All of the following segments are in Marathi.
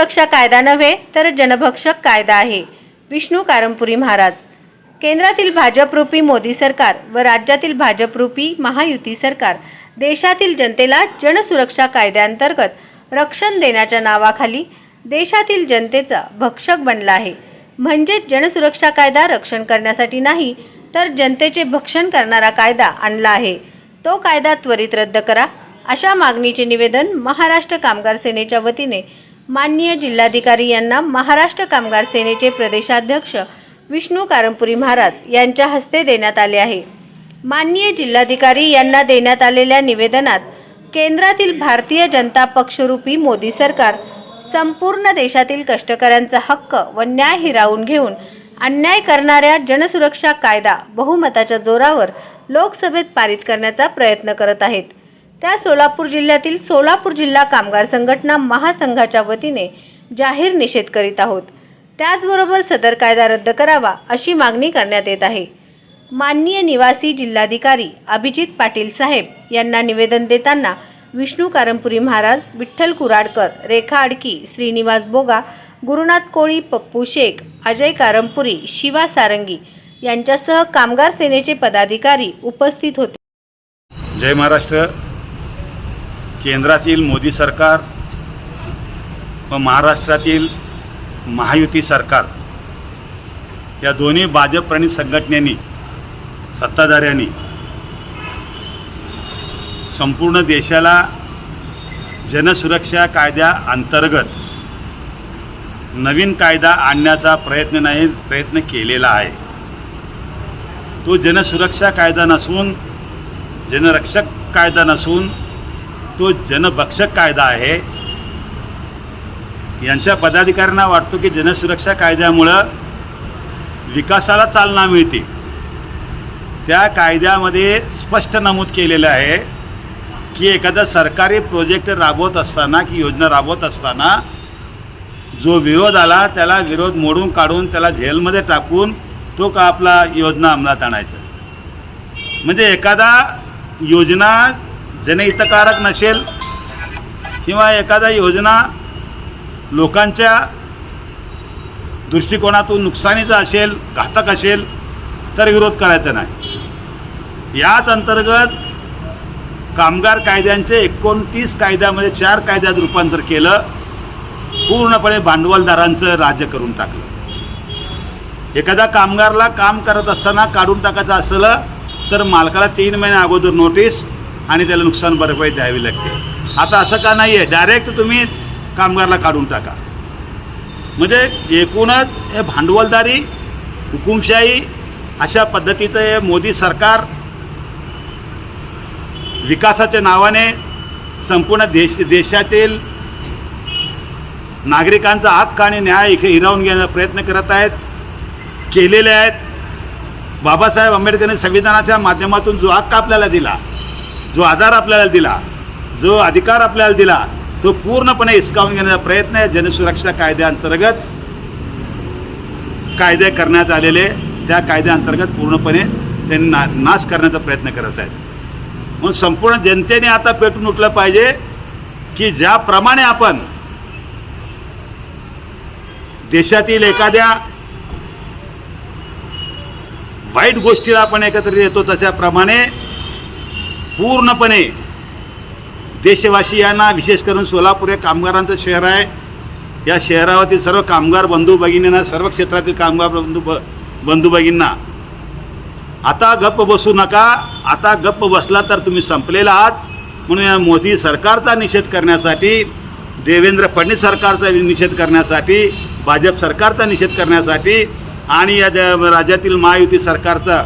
सुरक्षा कायदा नव्हे तर जनभक्षक कायदा आहे. विष्णू कारंपुरी महाराज. केंद्रातील भाजपरूपी मोदी सरकार व राज्यातील भाजपरूपी महायुती सरकार देशातील जनतेला जनसुरक्षा कायद्याअंतर्गत रक्षण देण्याच्या नावाखाली देशातील जनतेचा भक्षक बनला आहे. म्हणजेच जनसुरक्षा कायदा रक्षण करण्यासाठी नाही तर जनतेचे भक्षण करणारा कायदा आणला आहे. तो कायदा त्वरित रद्द करा अशा मागणीचे निवेदन महाराष्ट्र कामगार सेनेच्या वतीने माननीय जिल्हाधिकारी यांना महाराष्ट्र कामगार सेनेचे प्रदेशाध्यक्ष विष्णू कारंपुरी महाराज यांच्या हस्ते देण्यात आले आहे. माननीय जिल्हाधिकारी यांना देण्यात आलेल्या निवेदनात केंद्रातील भारतीय जनता पक्षरूपी मोदी सरकार संपूर्ण देशातील कष्टकऱ्यांचा हक्क व न्याय हिरावून घेऊन अन्याय करणाऱ्या जनसुरक्षा कायदा बहुमताच्या जोरावर लोकसभेत पारित करण्याचा प्रयत्न करत आहेत. त्या सोलापूर जिल्ह्यातील सोलापूर जिल्हा कामगार संघटना महासंघाच्या वतीने जाहीर निषेध करीत आहोत. त्याचबरोबर सदर कायदा रद्द करावा अशी मागणी करण्यात येत आहे. माननीय निवासी जिल्हाधिकारी अभिजित पाटील साहेब यांना निवेदन देताना विष्णू कारंपुरी महाराज विठ्ठल कुराडकर रेखा आडकी श्रीनिवास बोगा गुरुनाथ कोळी पप्पू शेख अजय कारंपुरी शिवा सारंगी यांच्यासह कामगार सेनेचे पदाधिकारी उपस्थित होते. जय महाराष्ट्र. केंद्रातील मोदी सरकार व महाराष्ट्रातील महायुती सरकार या दोन्ही भाजपप्रणित संघटनेनी सत्ताधाऱ्यांनी संपूर्ण देशाला जनसुरक्षा कायद्या अंतर्गत नवीन कायदा आणण्याचा प्रयत्न नाही प्रयत्न केलेला आहे. तो जनसुरक्षा कायदा नसून जनरक्षक कायदा नसून तो जनभक्षक कायदा आहे. यांच्या पदाधिकाऱ्यांना वाटतो की जनसुरक्षा कायद्यामुळं विकासाला चालना मिळते. त्या कायद्यामध्ये स्पष्ट नमूद केलेलं आहे की एखादा सरकारी प्रोजेक्ट राबवत असताना की योजना राबवत असताना जो विरोध आला त्याला विरोध मोडून काढून त्याला झेलमध्ये टाकून तो का आपला योजना अंमलात आणायचा? म्हणजे एखादा योजना जनहितकारक नसेल किंवा एखादा योजना लोकांच्या दृष्टिकोनातून नुकसानीचा असेल घातक असेल तर विरोध करायचा नाही. याच अंतर्गत कामगार कायद्यांचे एकोणतीस कायद्यामध्ये चार कायद्यात रूपांतर केलं पूर्णपणे भांडवलदारांचं राज्य करून टाकलं. एखाद्या कामगारला काम करत असताना काढून टाकायचं असलं तर मालकाला तीन महिने अगोदर नोटीस आणि त्याला नुकसान भरपाई द्यावी लागते. आता असं का नाही आहे डायरेक्ट तुम्ही कामगारला काढून टाका. म्हणजे एकूणच हे भांडवलदारी हुकुमशाही अशा पद्धतीचं हे मोदी सरकार विकासाच्या नावाने संपूर्ण देश देशातील नागरिकांचा हक्क आणि न्याय इथे हिरावून घेण्याचा प्रयत्न करत आहेत केलेले आहेत. बाबासाहेब आंबेडकरांनी संविधानाच्या माध्यमातून जो हक्क आपल्याला दिला जो आधार आपल्याला दिला जो अधिकार आपल्याला दिला तो पूर्णपणे हिसकावून घेण्याचा प्रयत्न आहे. जनसुरक्षा कायद्याअंतर्गत कायदे करण्यात आलेले त्या कायद्याअंतर्गत पूर्णपणे त्यांनी ना नाश करण्याचा प्रयत्न करत आहेत. म्हणून संपूर्ण जनतेने आता पेटून उठलं पाहिजे की ज्याप्रमाणे आपण देशातील एखाद्या वाईट गोष्टीला आपण एकत्रित येतो तशाप्रमाणे पूर्णपणे देशवासियांना विशेष करून सोलापूर हे कामगारांचं शहर आहे. या शहरावरती सर्व कामगार बंधू भगिनींना सर्व क्षेत्रातील कामगार बंधू ब बंधू भगिनींना आता गप्प बसू नका. आता गप्प बसला तर तुम्ही संपलेला आहात. म्हणून या मोदी सरकारचा निषेध करण्यासाठी देवेंद्र फडणवीस सरकारचा निषेध करण्यासाठी भाजप सरकारचा निषेध करण्यासाठी आणि या राज्यातील महायुती सरकारचा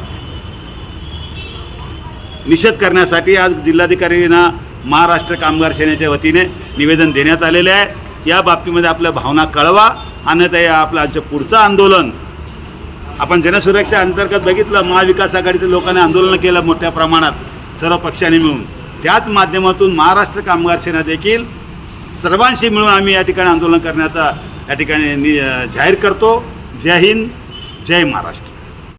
निषेध करण्यासाठी आज जिल्हाधिकाऱ्यांना महाराष्ट्र कामगार सेनेच्या वतीने निवेदन देण्यात आलेले आहे. या बाबतीमध्ये आपल्या भावना कळवा अन्यथा या आपलं आमचं पुढचं आंदोलन. आपण जनसुरक्षा अंतर्गत बघितलं महाविकास आघाडीच्या लोकांनी आंदोलन केलं मोठ्या प्रमाणात सर्व पक्षांनी मिळून. त्याच माध्यमातून महाराष्ट्र कामगार सेना देखील सर्वांशी मिळून आम्ही या ठिकाणी आंदोलन करण्याचा या ठिकाणी नि जाहीर करतो. जय हिंद जय महाराष्ट्र.